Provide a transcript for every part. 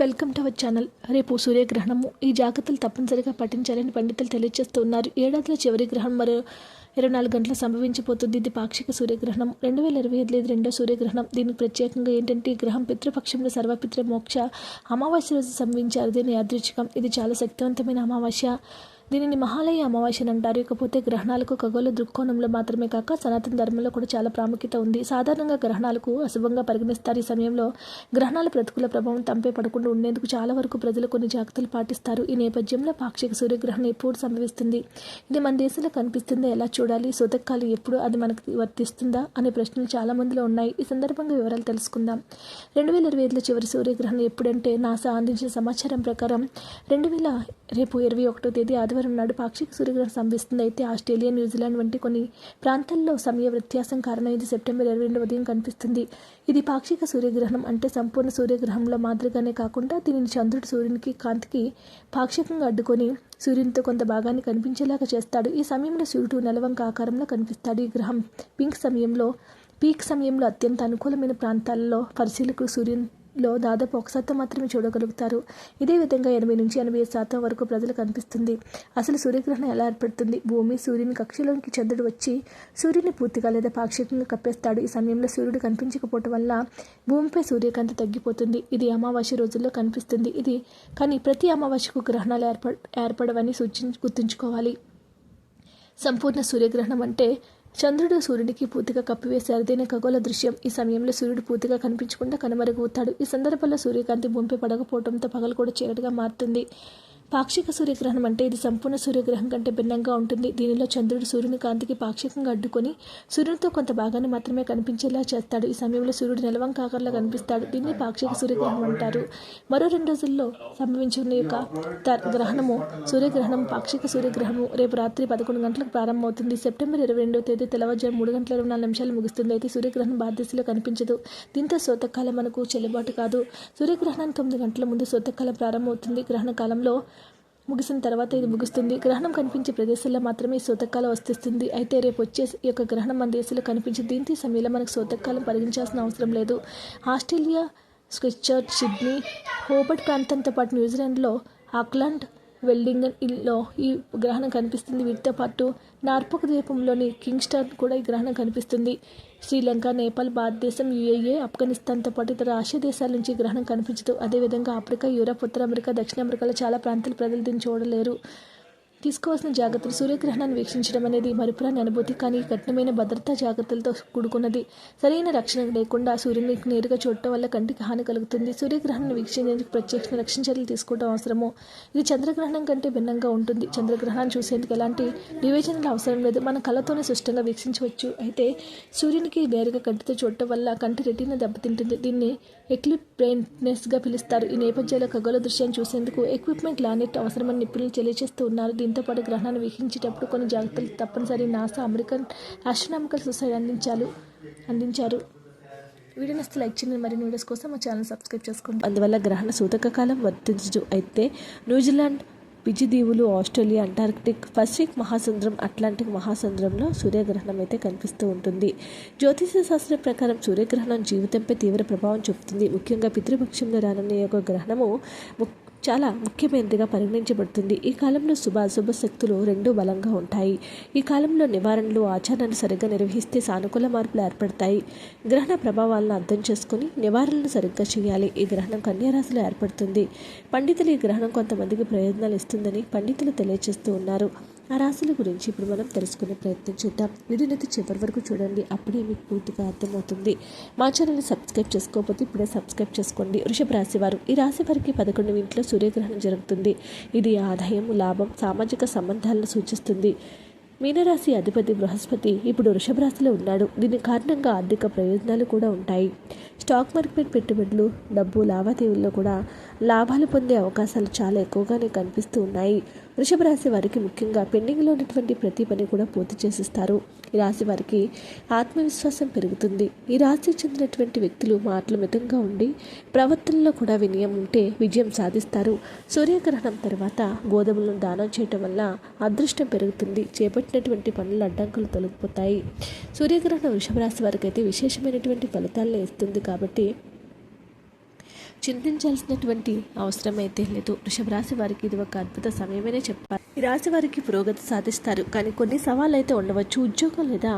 Welcome to our channel. రేపు సూర్యగ్రహణము. ఈ జాగ్రత్తలు తప్పనిసరిగా పాటించాలని పండితులు తెలియజేస్తున్నారు. ఏడాదిలో చివరి గ్రహణం మరో ఇరవై నాలుగు గంటల సంభవించిపోతుంది ఇది పాక్షిక సూర్యగ్రహణం. రెండు వేల ఇరవై ఐదు లేదు రెండో సూర్యగ్రహణం. దీనికి ప్రత్యేకంగా ఏంటంటే ఈ గ్రహం పితృపక్షంలో సర్వపిత్ర మోక్ష అమావాస్య రోజు సంభవించారు. దీని యాదృచ్ఛికం. ఇది చాలా శక్తివంతమైన అమావాస్య దీనిని మహాలయ అమావాస్య అంటారు. ఇకపోతే గ్రహణాలకు ఖగోళ దృక్కోణంలో మాత్రమే కాక సనాతన ధర్మంలో కూడా చాలా ప్రాముఖ్యత ఉంది. సాధారణంగా గ్రహణాలకు అశుభంగా పరిగణిస్తారు. ఈ సమయంలో గ్రహణాల ప్రతికూల ప్రభావం తంపే పడకుండా ఉండేందుకు చాలా వరకు ప్రజలు కొన్ని జాగ్రత్తలు పాటిస్తారు. ఈ నేపథ్యంలో పాక్షిక సూర్యగ్రహణం ఎప్పుడు సంభవిస్తుంది. ఇది మన దేశంలో కనిపిస్తుందా ఎలా చూడాలి సుతకాలు ఎప్పుడు అది మనకు వర్తిస్తుందా అనే ప్రశ్నలు చాలా మందిలో ఉన్నాయి. ఈ సందర్భంగా వివరాలు తెలుసుకుందాం. రెండు వేల ఇరవై ఐదులో చివరి సూర్యగ్రహణం ఎప్పుడంటే నాసా అందించిన సమాచారం ప్రకారం రెండు వేల రేపు ఇరవై ఒకటో తేదీ ఆదివారం నాడు పాక్షిక సూర్యగ్రహణం సంభవిస్తుంది. అయితే ఆస్ట్రేలియా న్యూజిలాండ్ వంటి కొన్ని ప్రాంతాల్లో సమయ వ్యత్యాసం కారణం ఇది సెప్టెంబర్ ఇరవై రెండు ఉదయం కనిపిస్తుంది. ఇది పాక్షిక సూర్యగ్రహణం అంటే సంపూర్ణ సూర్యగ్రహంలో మాదిరిగానే కాకుండా దీనిని చంద్రుడు సూర్యునికి కాంతికి పాక్షికంగా అడ్డుకొని సూర్యునితో కొంత భాగాన్ని కనిపించేలాగా చేస్తాడు. ఈ సమయంలో సూర్యుడు నెలవంక ఆకారంలో కనిపిస్తాడు. ఈ గ్రహం పింక్ సమయంలో పీక్ సమయంలో అత్యంత అనుకూలమైన ప్రాంతాల్లో పరిశీలకులు సూర్యుని లో దాదాపు ఒక శాతం మాత్రమే చూడగలుగుతారు. ఇదే విధంగా ఎనభై నుంచి ఎనభై శాతం వరకు ప్రజలు కనిపిస్తుంది అసలు సూర్యగ్రహణం ఎలా ఏర్పడుతుంది? భూమి సూర్యుని కక్షలోనికి చంద్రుడు వచ్చి సూర్యుని పూర్తిగా లేదా పాక్షికంగా కప్పేస్తాడు. ఈ సమయంలో సూర్యుడు కనిపించకపోవటం వల్ల భూమిపై సూర్యకాంతి తగ్గిపోతుంది. ఇది అమావాస్య రోజుల్లో కనిపిస్తుంది. ఇది కానీ ప్రతి అమావాస్యకు గ్రహణాలు ఏర్పడ ఏర్పడవని సూచించి గుర్తుంచుకోవాలి. సంపూర్ణ సూర్యగ్రహణం అంటే చంద్రుడు సూర్యుడికి పూర్తిగా కప్పివేశారు. దీని ఖగోళ దృశ్యం ఈ సమయంలో సూర్యుడు పూర్తిగా కనిపించకుండా కనుమరుగవుతాడు ఈ సందర్భంలో సూర్యకాంతి భూమిపై పడకపోవడంతో పగలు కూడా చీకటిగా మారుతుంది. పాక్షిక సూర్యగ్రహణం అంటే ఇది సంపూర్ణ సూర్యగ్రహం కంటే భిన్నంగా ఉంటుంది. దీనిలో చంద్రుడు సూర్యుని కాంతికి పాక్షికంగా అడ్డుకొని సూర్యునితో కొంత భాగాన్ని మాత్రమే కనిపించేలా చేస్తాడు. ఈ సమయంలో సూర్యుడు నిలవంక ఆకారంలో కనిపిస్తాడు. దీన్ని పాక్షిక సూర్యగ్రహణం అంటారు. మరో రెండు రోజుల్లో సంభవించిన యొక్క గ్రహణము సూర్యగ్రహణం పాక్షిక సూర్యగ్రహణము రేపు రాత్రి పదకొండు గంటలకు ప్రారంభమవుతుంది. సెప్టెంబర్ ఇరవై రెండవ తేదీ తెల్లవారుజాము మూడు గంటల ఇరవై నాలుగు నిమిషాలు ముగుస్తుంది. అయితే సూర్యగ్రహణం భారతదేశంలో కనిపించదు. దీంతో శోతకాలం మనకు చెల్లుబాటు కాదు. సూర్యగ్రహణం తొమ్మిది గంటల ముందు శోతకాలం ప్రారంభమవుతుంది. గ్రహణ కాలంలో ముగిసిన తర్వాత ఇది ముగుస్తుంది. గ్రహణం కనిపించే ప్రదేశాల్లో మాత్రమే శోతకాలం సూతకాలం వస్తుంది అయితే రేపు వచ్చే ఈ యొక్క గ్రహణం మన దేశంలో కనిపించే దీంతో సమయంలో మనకు శోతకాలం పరిగణించాల్సిన అవసరం లేదు. ఆస్ట్రేలియా స్విట్జర్లాండ్ సిడ్నీ హోబర్ట్ ప్రాంతంతో పాటు న్యూజిలాండ్లో ఆక్లాండ్ వెల్డింగన్లో ఈ గ్రహణం కనిపిస్తుంది. వీటితో పాటు నార్పక ద్వీపంలోని కింగ్స్టన్ కూడా ఈ గ్రహణం కనిపిస్తుంది. శ్రీలంక నేపాల్ భారతదేశం యుఏఏ ఆఫ్ఘనిస్తాన్తో పాటు ఇతర ఆసియా దేశాల నుంచి గ్రహణం కనిపించదు. అదేవిధంగా ఆఫ్రికా యూరప్ ఉత్తర అమెరికా దక్షిణ అమెరికాలో చాలా ప్రాంతాల ప్రజలు దీన్ని చూడలేరు. తీసుకోవాల్సిన జాగ్రత్తలు సూర్యగ్రహణాన్ని వీక్షించడం అనేది మరుపురాని అనుభూతి కానీ కఠినమైన భద్రతా జాగ్రత్తలతో కూడుకున్నది. సరైన రక్షణ లేకుండా సూర్యుని నేరుగా చూడటం వల్ల కంటికి హాని కలుగుతుంది. సూర్యగ్రహణాన్ని వీక్షించేందుకు ప్రత్యక్ష రక్షణ చర్యలు తీసుకోవడం అవసరము. ఇది చంద్రగ్రహణం కంటే భిన్నంగా ఉంటుంది. చంద్రగ్రహణాన్ని చూసేందుకు ఎలాంటి వివేచనలు అవసరం లేదు. మన కళ్ళతోనే స్పష్టంగా వీక్షించవచ్చు. అయితే సూర్యునికి నేరుగా కంటితో చూడటం వల్ల కంటి రెటీనా దెబ్బతింటుంది. దీన్ని ఎక్లిప్ బ్రెయిన్నెస్గా పిలుస్తారు. ఈ నేపథ్యంలో ఖగోళ దృశ్యాన్ని చూసేందుకు ఎక్విప్మెంట్ లానెట్ అవసరమని నిపుణులు తెలియజేస్తూ ఉన్నారు. దీంతో పాటు గ్రహణాన్ని వీక్షించేటప్పుడు కొన్ని జాగ్రత్తలు తప్పనిసరి నాసా అమెరికన్ ఆస్ట్రనామికల్ సొసైటీ అందించారు అందించారు. వీడియో నస్తే లైక్ చేయండి. మరిన్ని వీడియోస్ కోసం మా ఛానల్ సబ్స్క్రైబ్ చేసుకోండి. అందువల్ల గ్రహణ సూతక కాలం వర్తించు. అయితే న్యూజిలాండ్ పిజి దీవులు ఆస్ట్రేలియా అంటార్కిటిక్ పసిఫిక్ మహాసముద్రం అట్లాంటిక్ మహాసముద్రంలో సూర్యగ్రహణం అయితే కనిపిస్తూ ఉంటుంది. జ్యోతిష శాస్త్రం ప్రకారం సూర్యగ్రహణం జీవితంపై తీవ్ర ప్రభావం చూపుతుంది. ముఖ్యంగా పితృపక్షంలో రానున్న యొక్క గ్రహణము ముక్- చాలా ముఖ్యమైనదిగా పరిగణించబడుతుంది. ఈ కాలంలో శుభాశుభ శక్తులు రెండూ బలంగా ఉంటాయి. ఈ కాలంలో నివారణలు ఆచరణను సరిగ్గా నిర్వహిస్తే సానుకూల మార్పులు ఏర్పడతాయి. గ్రహణ ప్రభావాలను అర్థం చేసుకుని నివారణలు సరిగ్గా చేయాలి. ఈ గ్రహణం కన్యారాశిలో ఏర్పడుతుంది. పండితులు ఈ గ్రహణం కొంతమందికి ప్రయోజనాలు ఇస్తుందని పండితులు తెలియజేస్తూ ఉన్నారు. ఆ రాశుల గురించి ఇప్పుడు మనం తెలుసుకునే ప్రయత్నం చేద్దాం. వీడియోనైతే చివరి వరకు చూడండి. అప్పుడే మీకు పూర్తిగా అర్థమవుతుంది. మా ఛానల్ని సబ్స్క్రైబ్ చేసుకోకపోతే ఇప్పుడే సబ్స్క్రైబ్ చేసుకోండి. వృషభ రాశి వారు ఈ రాశి వారికి పదకొండు ఇంట్లో సూర్యగ్రహణం జరుగుతుంది. ఇది ఆదాయం లాభం సామాజిక సంబంధాలను సూచిస్తుంది. మీనరాశి అధిపతి బృహస్పతి ఇప్పుడు వృషభరాశిలో ఉన్నాడు. దీని కారణంగా ఆర్థిక ప్రయోజనాలు కూడా ఉంటాయి. స్టాక్ మార్కెట్ పెట్టుబడులు డబ్బు లావాదేవీల్లో కూడా లాభాలు పొందే అవకాశాలు చాలా ఎక్కువగానే కనిపిస్తూ ఉన్నాయి. వృషభ రాశి వారికి ముఖ్యంగా పెండింగ్లో ఉన్నటువంటి ప్రతి పని కూడా పూర్తి చేసిస్తారు. ఈ రాశి వారికి ఆత్మవిశ్వాసం పెరుగుతుంది. ఈ రాశికి చెందినటువంటి వ్యక్తులు మాటలు మితంగా ఉండి ప్రవర్తనలో కూడా వినయం ఉంటే విజయం సాధిస్తారు. సూర్యగ్రహణం తర్వాత గోధుమలను దానం చేయటం వల్ల అదృష్టం పెరుగుతుంది. చేపట్టినటువంటి పనుల అడ్డంకులు తొలగిపోతాయి. సూర్యగ్రహణం వృషభ రాశి వారికి అయితే విశేషమైనటువంటి ఫలితాలను ఇస్తుంది కాబట్టి చింతించాల్సినటువంటి అవసరం అయితే లేదు. వృషభ రాశి వారికి ఇది ఒక అద్భుత సమయమనే చెప్పాలి. ఈ రాశి వారికి పురోగతి సాధిస్తారు. కానీ కొన్ని సవాళ్ళు అయితే ఉండవచ్చు. ఉద్యోగం లేదా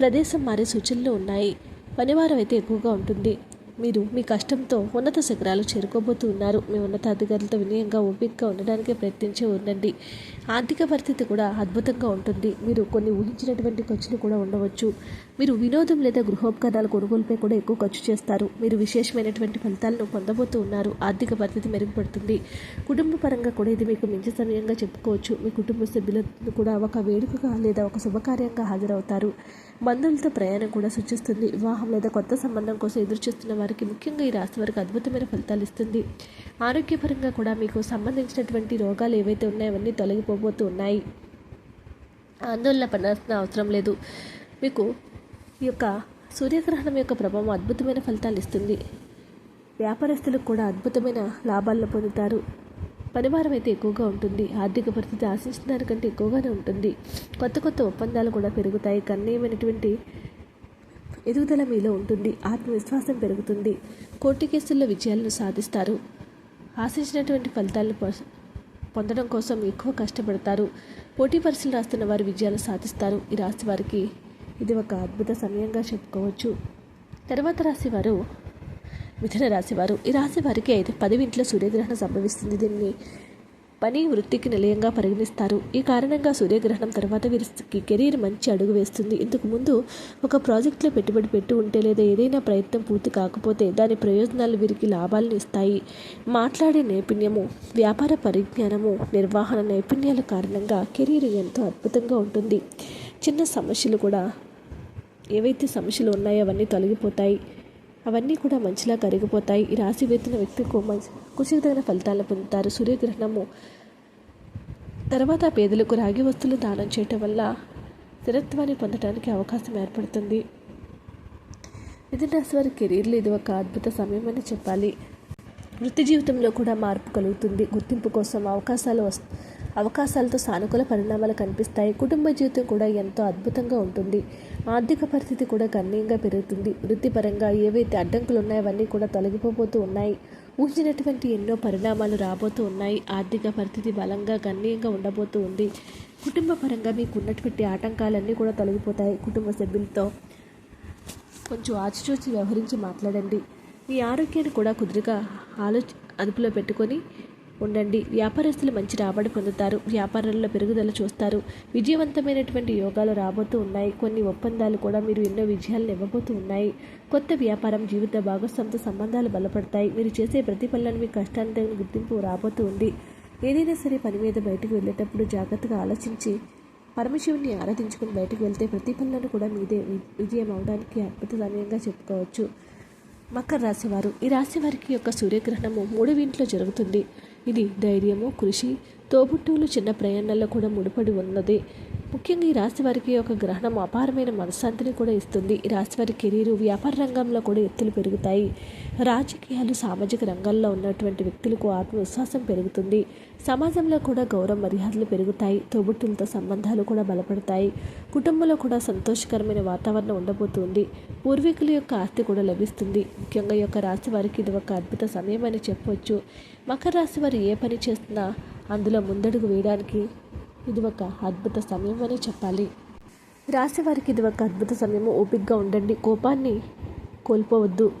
ప్రదేశం మారే సూచనలు ఉన్నాయి. పనివారం అయితే ఎక్కువగా ఉంటుంది. మీరు మీ కష్టంతో ఉన్నత శిఖరాలు చేరుకోబోతూ ఉన్నారు. మీ ఉన్నతాధికారులతో వినయంగా ఓపికగా ఉండడానికి ప్రయత్నించే ఉండండి. ఆర్థిక పరిస్థితి కూడా అద్భుతంగా ఉంటుంది. మీరు కొన్ని ఊహించినటువంటి ఖర్చులు కూడా ఉండవచ్చు. మీరు వినోదం లేదా గృహోపకరణాలు కొనుగోలుపై కూడా ఎక్కువ ఖర్చు చేస్తారు. మీరు విశేషమైనటువంటి ఫలితాలను పొందబోతూ ఉన్నారు. ఆర్థిక పరిస్థితి మెరుగుపడుతుంది. కుటుంబ పరంగా కూడా ఇది మీకు మంచి సమయంగా చెప్పుకోవచ్చు. మీ కుటుంబ సభ్యులను కూడా ఒక వేడుకగా లేదా ఒక శుభకార్యంగా హాజరవుతారు. బంధువులతో ప్రయాణం కూడా సూచిస్తుంది వివాహం లేదా కొత్త సంబంధం కోసం ఎదురుచూస్తున్న వారికి ముఖ్యంగా ఈ రాశి వారికి అద్భుతమైన ఫలితాలు ఇస్తుంది. ఆరోగ్యపరంగా కూడా మీకు సంబంధించినటువంటి రోగాలు ఏవైతే ఉన్నాయో అవన్నీ తొలగిపోబోతూ ఉన్నాయి. ఆందోళన పడాల్సిన అవసరం లేదు. మీకు ఈ యొక్క సూర్యగ్రహణం యొక్క ప్రభావం అద్భుతమైన ఫలితాలు ఇస్తుంది. వ్యాపారస్తులకు కూడా అద్భుతమైన లాభాలను పొందుతారు. పనివారం అయితే ఎక్కువగా ఉంటుంది. ఆర్థిక పరిస్థితి ఆశించిన దానికంటే ఎక్కువగానే ఉంటుంది. కొత్త కొత్త ఒప్పందాలు కూడా పెరుగుతాయి. కన్నీయమైనటువంటి ఎదుగుదల మీలో ఉంటుంది. ఆత్మవిశ్వాసం పెరుగుతుంది. కోర్టు కేసుల్లో విజయాలను సాధిస్తారు. ఆశించినటువంటి ఫలితాలను పొందడం కోసం ఎక్కువ కష్టపడతారు. పోటీ పరీక్షలు రాస్తున్న వారు విజయాలు సాధిస్తారు. ఈ రాశి వారికి ఇది ఒక అద్భుత సమయంగా చెప్పుకోవచ్చు. తర్వాత రాశి వారు మిథున రాశివారు. ఈ రాశి వారికి అయితే పదివింట్లో సూర్యగ్రహణం సంభవిస్తుంది. దీన్ని పని వృత్తికి నిలయంగా పరిగణిస్తారు. ఈ కారణంగా సూర్యగ్రహణం తర్వాత వీరికి కెరీర్ మంచి అడుగు వేస్తుంది. ఇంతకు ముందు ఒక ప్రాజెక్టులో పెట్టుబడి పెట్టి ఉంటే లేదా ఏదైనా ప్రయత్నం పూర్తి కాకపోతే దాని ప్రయోజనాలు వీరికి లాభాలను ఇస్తాయి. మాట్లాడే నైపుణ్యము వ్యాపార పరిజ్ఞానము నిర్వహణ నైపుణ్యాల కారణంగా కెరీర్ ఎంతో అద్భుతంగా ఉంటుంది. చిన్న సమస్యలు కూడా ఏవైతే సమస్యలు ఉన్నాయో అవన్నీ తొలగిపోతాయి. అవన్నీ కూడా మంచిలా కరిగిపోతాయి. ఈ రాశి వేతున్న వ్యక్తికి మంచి కుషితమైన ఫలితాలను పొందుతారు. సూర్యగ్రహణము తర్వాత పేదలకు రాగి వస్తువులు దానం చేయటం వల్ల స్థిరత్వాన్ని పొందడానికి అవకాశం ఏర్పడుతుంది. మిథునరాశి వారి కెరీర్లో ఇది ఒక అద్భుత సమయం అని చెప్పాలి. వృత్తి జీవితంలో కూడా మార్పు కలుగుతుంది. గుర్తింపు కోసం అవకాశాలు వస్ అవకాశాలతో సానుకూల పరిణామాలు కనిపిస్తాయి. కుటుంబ జీవితం కూడా ఎంతో అద్భుతంగా ఉంటుంది. ఆర్థిక పరిస్థితి కూడా గణనీయంగా పెరుగుతుంది. వృత్తిపరంగా ఏవైతే అడ్డంకులు ఉన్నాయో అవన్నీ కూడా తొలగిపోతూ ఉన్నాయి. ఊహించినటువంటి ఎన్నో పరిణామాలు రాబోతూ ఉన్నాయి. ఆర్థిక పరిస్థితి బలంగా గణనీయంగా ఉండబోతూ ఉంది. కుటుంబ పరంగా మీకు ఉన్నటువంటి ఆటంకాలన్నీ కూడా తొలగిపోతాయి. కుటుంబ సభ్యులతో కొంచెం ఆచిచూచి వ్యవహరించి మాట్లాడండి. మీ ఆరోగ్యాన్ని కూడా కుదురుగా ఆలోచి అదుపులో పెట్టుకొని ఉండండి. వ్యాపారస్తులు మంచి రాబడి పొందుతారు. వ్యాపారాల్లో పెరుగుదల చూస్తారు. విజయవంతమైనటువంటి యోగాలు రాబోతూ ఉన్నాయి. కొన్ని ఒప్పందాలు కూడా మీరు ఎన్నో విజయాలను ఇవ్వబోతూ ఉన్నాయి. కొత్త వ్యాపారం జీవిత భాగస్వామితో సంబంధాలు బలపడతాయి. మీరు చేసే ప్రతి పనులను మీ కష్టానికి తగిన గుర్తింపు రాబోతూ ఉంది. ఏదైనా సరే పని మీద బయటకు వెళ్ళేటప్పుడు జాగ్రత్తగా ఆలోచించి పరమశివుని ఆరాధించుకుని బయటకు వెళ్తే ప్రతి పనులను కూడా మీదే విజయం అవడానికి అద్భుత సమయంగా చెప్పుకోవచ్చు. మకర రాశివారు ఈ రాశి వారికి యొక్క సూర్యగ్రహణము మూడవ ఇంట్లో జరుగుతుంది. ఇది ధైర్యము కృషి తోబుట్టువులు చిన్న ప్రయాణాల్లో కూడా ముడిపడి ఉన్నది. ముఖ్యంగా ఈ రాశి వారికి ఒక గ్రహణం అపారమైన మనశ్శాంతిని కూడా ఇస్తుంది. ఈ రాశి వారి కెరీరు వ్యాపార రంగంలో కూడా ఎత్తులు పెరుగుతాయి. రాజకీయాలు సామాజిక రంగాల్లో ఉన్నటువంటి వ్యక్తులకు ఆత్మవిశ్వాసం పెరుగుతుంది. సమాజంలో కూడా గౌరవ మర్యాదలు పెరుగుతాయి. తోబుట్టులతో సంబంధాలు కూడా బలపడతాయి. కుటుంబంలో కూడా సంతోషకరమైన వాతావరణం ఉండబోతుంది. పూర్వీకుల యొక్క ఆస్తి కూడా లభిస్తుంది. ముఖ్యంగా ఈ యొక్క రాశి వారికి ఇది ఒక అద్భుత సమయం అని చెప్పవచ్చు మకర రాశి వారు ఏ పని చేస్తున్నా అందులో ముందడుగు వేయడానికి ఇది ఒక అద్భుత సమయం అని చెప్పాలి. రాశి వారికి ఇది ఒక అద్భుత సమయము. ఓపికగా ఉండండి. కోపాన్ని కోల్పోవద్దు.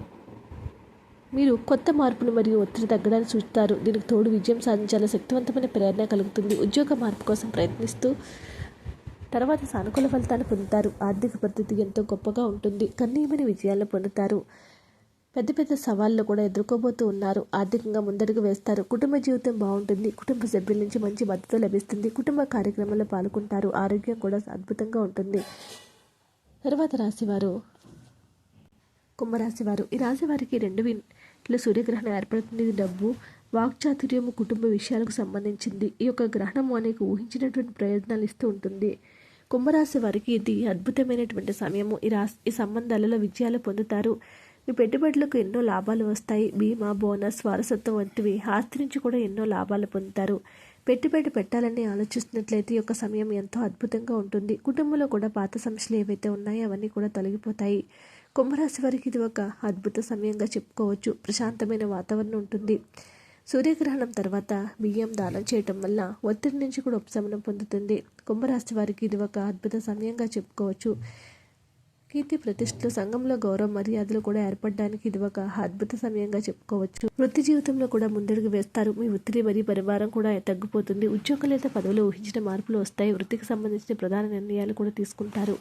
మీరు కొత్త మార్పులు మరియు ఒత్తిడి తగ్గడానికి చూస్తారు. దీనికి తోడు విజయం సాధించాల శక్తివంతమైన ప్రేరణ కలుగుతుంది. ఉద్యోగ మార్పు కోసం ప్రయత్నిస్తూ తర్వాత సానుకూల ఫలితాన్ని పొందుతారు. ఆర్థిక పరిస్థితి ఎంతో గొప్పగా ఉంటుంది. కన్నీయమైన విజయాలను పొందుతారు. పెద్ద పెద్ద సవాళ్ళు కూడా ఎదుర్కోబోతూ ఉన్నారు. ఆర్థికంగా ముందడుగు వేస్తారు. కుటుంబ జీవితం బాగుంటుంది. కుటుంబ సభ్యుల నుంచి మంచి మద్దతు లభిస్తుంది. కుటుంబ కార్యక్రమాల్లో పాల్గొంటారు. ఆరోగ్యం కూడా అద్భుతంగా ఉంటుంది. తర్వాత రాశివారు. కుంభరాశి వారు ఈ రాశి వారికి రెండు ఇంట్లో సూర్యగ్రహణం ఏర్పడుతుంది. డబ్బు వాక్చాతుర్యము కుటుంబ విషయాలకు సంబంధించింది. ఈ యొక్క గ్రహణం అనేక ఊహించినటువంటి ప్రయోజనాలు ఇస్తూ ఉంటుంది. కుంభరాశి వారికి ఇది అద్భుతమైనటువంటి సమయము. ఈ రాశి ఈ సంబంధాలలో విజయాలు పొందుతారు. మీ పెట్టుబడులకు ఎన్నో లాభాలు వస్తాయి. బీమా బోనస్ వారసత్వం వంటివి ఆస్తి నుంచి కూడా ఎన్నో లాభాలు పొందుతారు. పెట్టుబడి పెట్టాలని ఆలోచిస్తున్నట్లయితే ఈ యొక్క సమయం ఎంతో అద్భుతంగా ఉంటుంది. కుటుంబంలో కూడా పాత సమస్యలు ఏవైతే ఉన్నాయో అవన్నీ కూడా తొలగిపోతాయి. కుంభరాశి వారికి ఇది ఒక అద్భుత సమయంగా చెప్పుకోవచ్చు. ప్రశాంతమైన వాతావరణం ఉంటుంది. సూర్యగ్రహణం తర్వాత బియ్యం దానం చేయటం వల్ల ఒత్తిడి నుంచి కూడా ఉపశమనం పొందుతుంది. కుంభరాశి వారికి ఇది ఒక అద్భుత సమయంగా చెప్పుకోవచ్చు. కీర్తి ప్రతిష్టలు సంఘంలో గౌరవ మర్యాదలు కూడా ఏర్పడడానికి ఇది ఒక అద్భుత సమయంగా చెప్పుకోవచ్చు. వృత్తి జీవితంలో కూడా ముందడుగు వేస్తారు. మీ ఒత్తిడి మరియు పరివారం కూడా తగ్గిపోతుంది. ఉద్యోగం లేదా పదవులు ఊహించిన మార్పులు వస్తాయి. వృత్తికి సంబంధించిన ప్రధాన నిర్ణయాలు కూడా తీసుకుంటారు.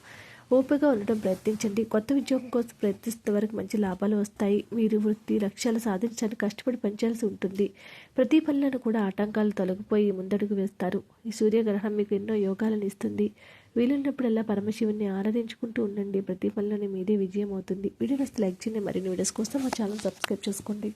ఓపికగా ఉండటం ప్రయత్నించండి. కొత్త ఉద్యోగం కోసం ప్రయత్నిస్తున్న వరకు మంచి లాభాలు వస్తాయి. మీరు వృత్తి లక్ష్యాలు సాధించడానికి కష్టపడి పనిచేయాల్సి ఉంటుంది. ప్రతి పనులను కూడా ఆటంకాలు తొలగిపోయి ముందడుగు వేస్తారు. ఈ సూర్యగ్రహణం మీకు ఎన్నో యోగాలను ఇస్తుంది. వీలున్నప్పుడల్లా పరమశివుని ఆరాధించుకుంటూ ఉండండి. ప్రతి పనిలోనే మీదే విజయం అవుతుంది. వీడియో నస్తే లైక్ చేయండి. మరిన్ని వీడియోస్ కోసం మా ఛానల్ సబ్స్క్రైబ్ చేసుకోండి.